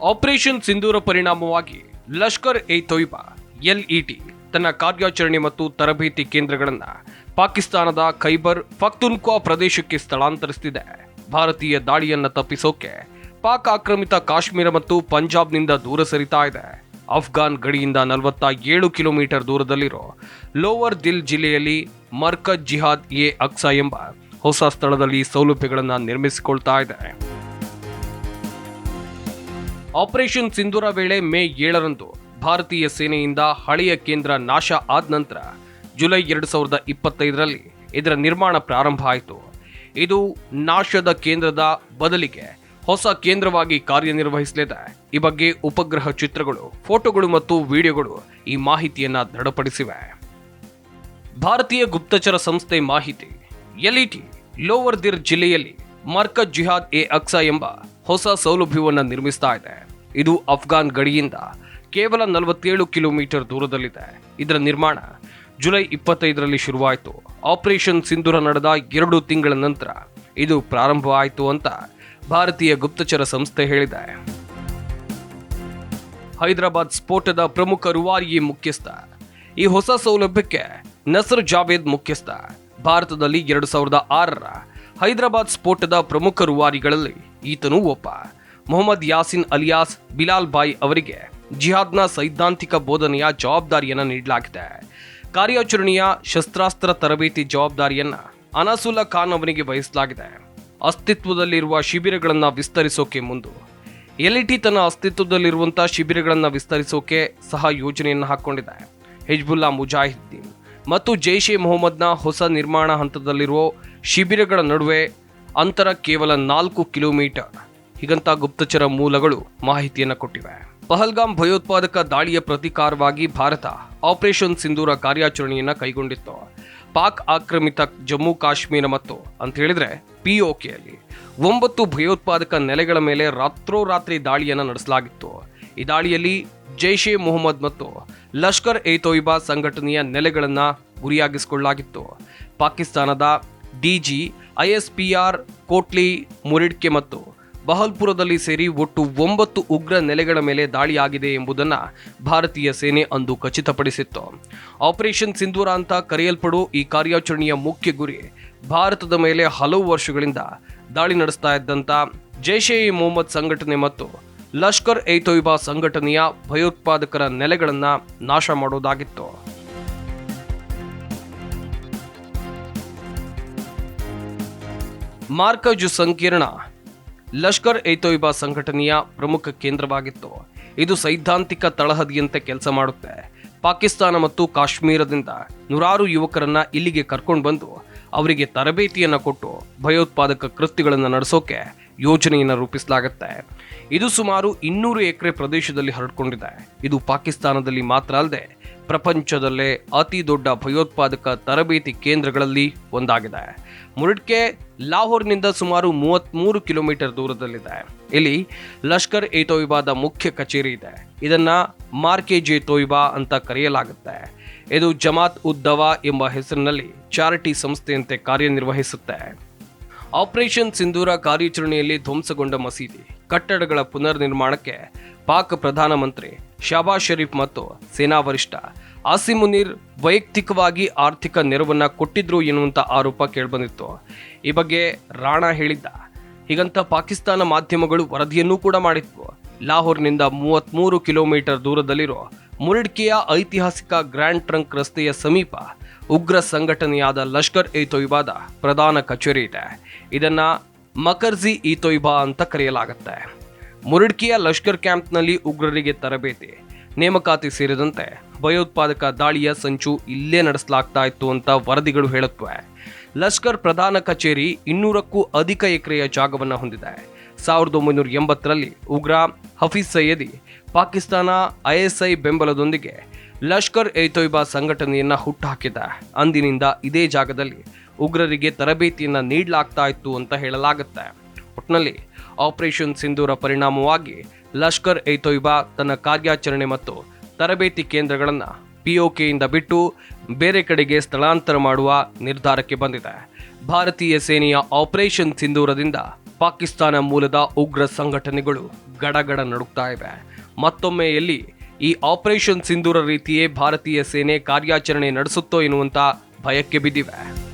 Operation ಸಿಂಧೂರ ಪರಿಣಾಮವಾಗಿ Lashkar A Toiba ಎಲ್ಇಟಿ ತನ್ನ ಕಾರ್ಯಾಚರಣೆ ಮತ್ತು ತರಬೇತಿ ಕೇಂದ್ರಗಳನ್ನು ಪಾಕಿಸ್ತಾನದ ಖೈಬರ್ ಫಕ್ತುನ್ಕ್ವಾ ಪ್ರದೇಶಕ್ಕೆ ಸ್ಥಳಾಂತರಿಸುತ್ತಿದೆ ಭಾರತೀಯ ದಾಳಿಯನ್ನು ತಪ್ಪಿಸೋಕೆ ಪಾಕ್ ಆಕ್ರಮಿತ ಕಾಶ್ಮೀರ ಮತ್ತು ಪಂಜಾಬ್ನಿಂದ ದೂರ ಸರಿತಾ ಇದೆ. ಅಫ್ಘಾನ್ ಗಡಿಯಿಂದ ನಲವತ್ತ ಏಳು ಕಿಲೋಮೀಟರ್ ದೂರದಲ್ಲಿರೋ ಲೋವರ್ ದಿಲ್ ಜಿಲ್ಲೆಯಲ್ಲಿ ಮರ್ಕಜ್ ಜಿಹಾದ್ ಎ ಅಕ್ಸಾ ಎಂಬ ಹೊಸ ಸ್ಥಳದಲ್ಲಿ ಸೌಲಭ್ಯಗಳನ್ನು ನಿರ್ಮಿಸಿಕೊಳ್ತಾ ಇದೆ. ಆಪರೇಷನ್ ಸಿಂಧೂರ ವೇಳೆ ಮೇ ಏಳರಂದು ಭಾರತೀಯ ಸೇನೆಯಿಂದ ಹಳೆಯ ಕೇಂದ್ರ ನಾಶ ಆದ ನಂತರ ಜುಲೈ ಎರಡು ಸಾವಿರದ ಇಪ್ಪತ್ತೈದರಲ್ಲಿ ಇದರ ನಿರ್ಮಾಣ ಪ್ರಾರಂಭ ಆಯಿತು. ಇದು ನಾಶದ ಕೇಂದ್ರದ ಬದಲಿಗೆ ಹೊಸ ಕೇಂದ್ರವಾಗಿ ಕಾರ್ಯನಿರ್ವಹಿಸಲಿದೆ. ಈ ಬಗ್ಗೆ ಉಪಗ್ರಹ ಚಿತ್ರಗಳು, ಫೋಟೋಗಳು ಮತ್ತು ವಿಡಿಯೋಗಳು ಈ ಮಾಹಿತಿಯನ್ನು ದೃಢಪಡಿಸಿವೆ. ಭಾರತೀಯ ಗುಪ್ತಚರ ಸಂಸ್ಥೆ ಮಾಹಿತಿ ಎಲ್ಇಟಿ ಲೋವರ್ ದಿರ್ ಜಿಲ್ಲೆಯಲ್ಲಿ ಮರ್ಕಜ್ ಜಿಹಾದ್ ಎ ಅಕ್ಸಾ ಎಂಬ ಹೊಸ ಸೌಲಭ್ಯವನ್ನು ನಿರ್ಮಿಸ್ತಾ ಇದೆ. ಇದು ಅಫ್ಘಾನ್ ಗಡಿಯಿಂದ ಕೇವಲ ನಲವತ್ತೇಳು ಕಿಲೋಮೀಟರ್ ದೂರದಲ್ಲಿದೆ. ಇದರ ನಿರ್ಮಾಣ ಜುಲೈ ಇಪ್ಪತ್ತೈದರಲ್ಲಿ ಶುರುವಾಯಿತು. ಆಪರೇಷನ್ ಸಿಂಧೂರ ನಡೆದ ಎರಡು ತಿಂಗಳ ನಂತರ ಇದು ಪ್ರಾರಂಭವಾಯಿತು ಅಂತ ಭಾರತೀಯ ಗುಪ್ತಚರ ಸಂಸ್ಥೆ ಹೇಳಿದೆ. ಹೈದರಾಬಾದ್ ಸ್ಫೋಟದ ಪ್ರಮುಖ ರುವಾರಿಯೇ ಮುಖ್ಯಸ್ಥ. ಈ ಹೊಸ ಸೌಲಭ್ಯಕ್ಕೆ ನಸರ್ ಜಾವೇದ್ ಮುಖ್ಯಸ್ಥ. ಭಾರತದಲ್ಲಿ ಎರಡು ಸಾವಿರದ ಆರರ ಹೈದರಾಬಾದ್ ಸ್ಫೋಟದ ಪ್ರಮುಖ ರೂವಾರಿಗಳಲ್ಲಿ ಈತನೂ ಒಬ್ಬ. ಮೊಹಮ್ಮದ್ ಯಾಸಿನ್ ಅಲಿಯಾಸ್ ಬಿಲಾಲ್ ಬಾಯ್ ಅವರಿಗೆ ಜಿಹಾದ್ನ ಸೈದ್ಧಾಂತಿಕ ಬೋಧನೆಯ ಜವಾಬ್ದಾರಿಯನ್ನು ನೀಡಲಾಗಿದೆ. ಕಾರ್ಯಾಚರಣೆಯ ಶಸ್ತ್ರಾಸ್ತ್ರ ತರಬೇತಿ ಜವಾಬ್ದಾರಿಯನ್ನ ಅನಾಸುಲ್ಲಾ ಖಾನ್ ಅವನಿಗೆ ವಹಿಸಲಾಗಿದೆ. ಅಸ್ತಿತ್ವದಲ್ಲಿರುವ ಶಿಬಿರಗಳನ್ನು ವಿಸ್ತರಿಸೋಕೆ ಮುಂದು. ಎಲ್ಇಟಿ ತನ್ನ ಅಸ್ತಿತ್ವದಲ್ಲಿರುವಂತಹ ಶಿಬಿರಗಳನ್ನು ವಿಸ್ತರಿಸೋಕೆ ಸಹ ಯೋಜನೆಯನ್ನು ಹಾಕೊಂಡಿದೆ. ಹಿಜ್ಬುಲ್ಲಾ ಮುಜಾಹಿದ್ದೀನ್ ಮತ್ತು ಜೈಷ್ ಎ ಮೊಹಮ್ಮದ್ನ ಹೊಸ ನಿರ್ಮಾಣ ಹಂತದಲ್ಲಿರುವ ಶಿಬಿರಗಳ ನಡುವೆ ಅಂತರ ಕೇವಲ ನಾಲ್ಕು ಕಿಲೋಮೀಟರ್. ಹೀಗಂತ ಗುಪ್ತಚರ ಮೂಲಗಳು ಮಾಹಿತಿಯನ್ನು ಕೊಟ್ಟಿವೆ. ಪಹಲ್ಗಾಮ್ ಭಯೋತ್ಪಾದಕ ದಾಳಿಯ ಪ್ರತೀಕಾರವಾಗಿ ಭಾರತ ಆಪರೇಷನ್ ಸಿಂಧೂರ ಕಾರ್ಯಾಚರಣೆಯನ್ನು ಕೈಗೊಂಡಿತ್ತು. ಪಾಕ್ ಆಕ್ರಮಿತ ಜಮ್ಮು ಕಾಶ್ಮೀರ ಮತ್ತು ಅಂತ ಹೇಳಿದ್ರೆ ಪಿಒಕೆಯಲ್ಲಿ ಒಂಬತ್ತು ಭಯೋತ್ಪಾದಕ ನೆಲೆಗಳ ಮೇಲೆ ರಾತ್ರೋರಾತ್ರಿ ದಾಳಿಯನ್ನು ನಡೆಸಲಾಗಿತ್ತು. ಈ ದಾಳಿಯಲ್ಲಿ ಜೈಷ್ ಎ ಮೊಹಮ್ಮದ್ ಮತ್ತು ಲಷ್ಕರ್ ಎ ತೊಯ್ಬಾ ಸಂಘಟನೆಯ ನೆಲೆಗಳನ್ನು ಗುರಿಯಾಗಿಸಿಕೊಳ್ಳಲಾಗಿತ್ತು. ಪಾಕಿಸ್ತಾನದ ಡಿಜಿ, ಐಎಸ್ಪಿಆರ್, ಕೋಟ್ಲಿ, ಮುರಿಡ್ಕೆ ಮತ್ತು ಬಹಲ್ಪುರದಲ್ಲಿ ಸೇರಿ ಒಟ್ಟು ಒಂಬತ್ತು ಉಗ್ರ ನೆಲೆಗಳ ಮೇಲೆ ದಾಳಿಯಾಗಿದೆ ಎಂಬುದನ್ನು ಭಾರತೀಯ ಸೇನೆ ಅಂದು ಖಚಿತಪಡಿಸಿತ್ತು. ಆಪರೇಷನ್ ಸಿಂಧೂರ ಅಂತ ಕರೆಯಲ್ಪಡುವ ಈ ಕಾರ್ಯಾಚರಣೆಯ ಮುಖ್ಯ ಗುರಿ ಭಾರತದ ಮೇಲೆ ಹಲವು ವರ್ಷಗಳಿಂದ ದಾಳಿ ನಡೆಸ್ತಾ ಇದ್ದಂಥ ಜೈಷ್ ಎ ಮೊಹಮ್ಮದ್ ಸಂಘಟನೆ ಮತ್ತು ಲಷ್ಕರ್ ಎ ತೊಯ್ಬಾ ಸಂಘಟನೆಯ ಭಯೋತ್ಪಾದಕರ ನೆಲೆಗಳನ್ನು ನಾಶ ಮಾಡೋದಾಗಿತ್ತು. ಮಾರ್ಕಜ್ ಸಂಕೀರ್ಣ. ಲಷ್ಕರ್ ಎ ತೊಯ್ಬಾ ಸಂಘಟನೆಯ ಪ್ರಮುಖ ಕೇಂದ್ರವಾಗಿತ್ತು. ಇದು ಸೈದ್ಧಾಂತಿಕ ತಳಹದಿಯಂತೆ ಕೆಲಸ ಮಾಡುತ್ತೆ. ಪಾಕಿಸ್ತಾನ ಮತ್ತು ಕಾಶ್ಮೀರದಿಂದ ನೂರಾರು ಯುವಕರನ್ನ ಇಲ್ಲಿಗೆ ಕರ್ಕೊಂಡು ಬಂದು ಅವರಿಗೆ ತರಬೇತಿಯನ್ನು ಕೊಟ್ಟು ಭಯೋತ್ಪಾದಕ ಕೃತ್ಯಗಳನ್ನು ನಡೆಸೋಕೆ ಯೋಜನೆಯನ್ನು ರೂಪಿಸಲಾಗುತ್ತೆ. ಇದು ಸುಮಾರು ಇನ್ನೂರು ಎಕರೆ ಪ್ರದೇಶದಲ್ಲಿ ಹರಡಿಕೊಂಡಿದೆ. ಇದು ಪಾಕಿಸ್ತಾನದಲ್ಲಿ ಮಾತ್ರ ಅಲ್ಲದೆ ಪ್ರಪಂಚದಲ್ಲೇ ಅತಿ ದೊಡ್ಡ ಭಯೋತ್ಪಾದಕ ತರಬೇತಿ ಕೇಂದ್ರಗಳಲ್ಲಿ ಒಂದಾಗಿದೆ. ಮುರಡ್ಕೆ ಲಾಹೋರ್ನಿಂದ ಸುಮಾರು ಮೂವತ್ತ್ಮೂರು ಕಿಲೋಮೀಟರ್ ದೂರದಲ್ಲಿದೆ. ಇಲ್ಲಿ ಲಷ್ಕರ್ ಎ ತೊಯ್ಬಾದ ಮುಖ್ಯ ಕಚೇರಿ ಇದೆ. ಇದನ್ನು ಮಾರ್ಕೆ ಜೆ ತೊಯ್ಬಾ ಅಂತ ಕರೆಯಲಾಗುತ್ತೆ. ಇದು ಜಮಾತ್ ಉದ್ದವಾ ಎಂಬ ಹೆಸರಿನಲ್ಲಿ ಚಾರಿಟಿ ಸಂಸ್ಥೆಯಂತೆ ಕಾರ್ಯನಿರ್ವಹಿಸುತ್ತೆ. ಆಪರೇಷನ್ ಸಿಂಧೂರ ಕಾರ್ಯಾಚರಣೆಯಲ್ಲಿ ಧ್ವಂಸಗೊಂಡ ಮಸೀದಿ. ಕಟ್ಟಡಗಳ ಪುನರ್ ನಿರ್ಮಾಣಕ್ಕೆ ಪಾಕ್ ಪ್ರಧಾನಮಂತ್ರಿ ಶಹಬಾಜ್ ಶರೀಫ್ ಮತ್ತು ಸೇನಾ ವರಿಷ್ಠ ಆಸಿಮುನೀರ್ ವೈಯಕ್ತಿಕವಾಗಿ ಆರ್ಥಿಕ ನೆರವನ್ನ ಕೊಟ್ಟಿದ್ರು ಎನ್ನುವಂಥ ಆರೋಪ ಕೇಳಿಬಂದಿತ್ತು. ಈ ಬಗ್ಗೆ ರಾಣಾ ಹೇಳಿದ್ದ. ಹೀಗಂತ ಪಾಕಿಸ್ತಾನ ಮಾಧ್ಯಮಗಳು ವರದಿಯನ್ನೂ ಕೂಡ ಮಾಡಿದ್ವು. ಲಾಹೋರ್ನಿಂದ ಮೂವತ್ತ್ಮೂರು ಕಿಲೋಮೀಟರ್ ದೂರದಲ್ಲಿರೋ ಮುರಡ್ಕಿಯ ಐತಿಹಾಸಿಕ ಗ್ರ್ಯಾಂಡ್ ಟ್ರಂಕ್ ರಸ್ತೆಯ ಸಮೀಪ ಉಗ್ರ ಸಂಘಟನೆಯಾದ ಲಷ್ಕರ್ ಎ ತೊಯ್ಬಾದ ಪ್ರಧಾನ ಕಚೇರಿ ಇದೆ. ಇದನ್ನ ಮಕರ್ಜಿ ಇ ಅಂತ ಕರೆಯಲಾಗುತ್ತೆ. ಮುರುಡ್ಕಿಯ ಲಷ್ಕರ್ ಕ್ಯಾಂಪ್ನಲ್ಲಿ ಉಗ್ರರಿಗೆ ತರಬೇತಿ, ನೇಮಕಾತಿ ಸೇರಿದಂತೆ ಭಯೋತ್ಪಾದಕ ದಾಳಿಯ ಸಂಚು ಇಲ್ಲೇ ನಡೆಸಲಾಗ್ತಾ ಇತ್ತು ಅಂತ ವರದಿಗಳು ಹೇಳುತ್ತವೆ. ಲಷ್ಕರ್ ಪ್ರಧಾನ ಕಚೇರಿ ಇನ್ನೂರಕ್ಕೂ ಅಧಿಕ ಎಕರೆಯ ಜಾಗವನ್ನು ಹೊಂದಿದೆ. ಸಾವಿರದ ಒಂಬೈನೂರ ಎಂಬತ್ತರಲ್ಲಿ ಉಗ್ರ ಹಫೀಜ್ ಸಯ್ಯದಿ ಪಾಕಿಸ್ತಾನ ಐಎಸ್ಐ ಬೆಂಬಲದೊಂದಿಗೆ ಲಷ್ಕರ್ ಎ ತೊಯ್ಬಾ ಸಂಘಟನೆಯನ್ನು ಹುಟ್ಟುಹಾಕಿದ. ಅಂದಿನಿಂದ ಇದೇ ಜಾಗದಲ್ಲಿ ಉಗ್ರರಿಗೆ ತರಬೇತಿಯನ್ನು ನೀಡಲಾಗ್ತಾ ಇತ್ತು ಅಂತ ಹೇಳಲಾಗುತ್ತೆ. ಒಟ್ನಲ್ಲಿ ಆಪರೇಷನ್ ಸಿಂಧೂರ ಪರಿಣಾಮವಾಗಿ ಲಷ್ಕರ್ ಎ ತೊಯ್ಬಾ ತನ್ನ ಕಾರ್ಯಾಚರಣೆ ಮತ್ತು ತರಬೇತಿ ಕೇಂದ್ರಗಳನ್ನು ಪಿಒಕೆಯಿಂದ ಬಿಟ್ಟು ಬೇರೆ ಕಡೆಗೆ ಸ್ಥಳಾಂತರ ಮಾಡುವ ನಿರ್ಧಾರಕ್ಕೆ ಬಂದಿದೆ. ಭಾರತೀಯ ಸೇನೆಯ ಆಪರೇಷನ್ ಸಿಂಧೂರದಿಂದ ಪಾಕಿಸ್ತಾನ ಮೂಲದ ಉಗ್ರ ಸಂಘಟನೆಗಳು ಗಡಗಡ ನಡುಕ್ತಾ ಇವೆ. ಮತ್ತೊಮ್ಮೆ ಎಲ್ಲಿ ಈ ಆಪರೇಷನ್ ಸಿಂಧೂರ ರೀತಿಯೇ ಭಾರತೀಯ ಸೇನೆ ಕಾರ್ಯಾಚರಣೆ ನಡೆಸುತ್ತೋ ಎನ್ನುವಂಥ ಭಯಕ್ಕೆ ಬಿದ್ದಿವೆ.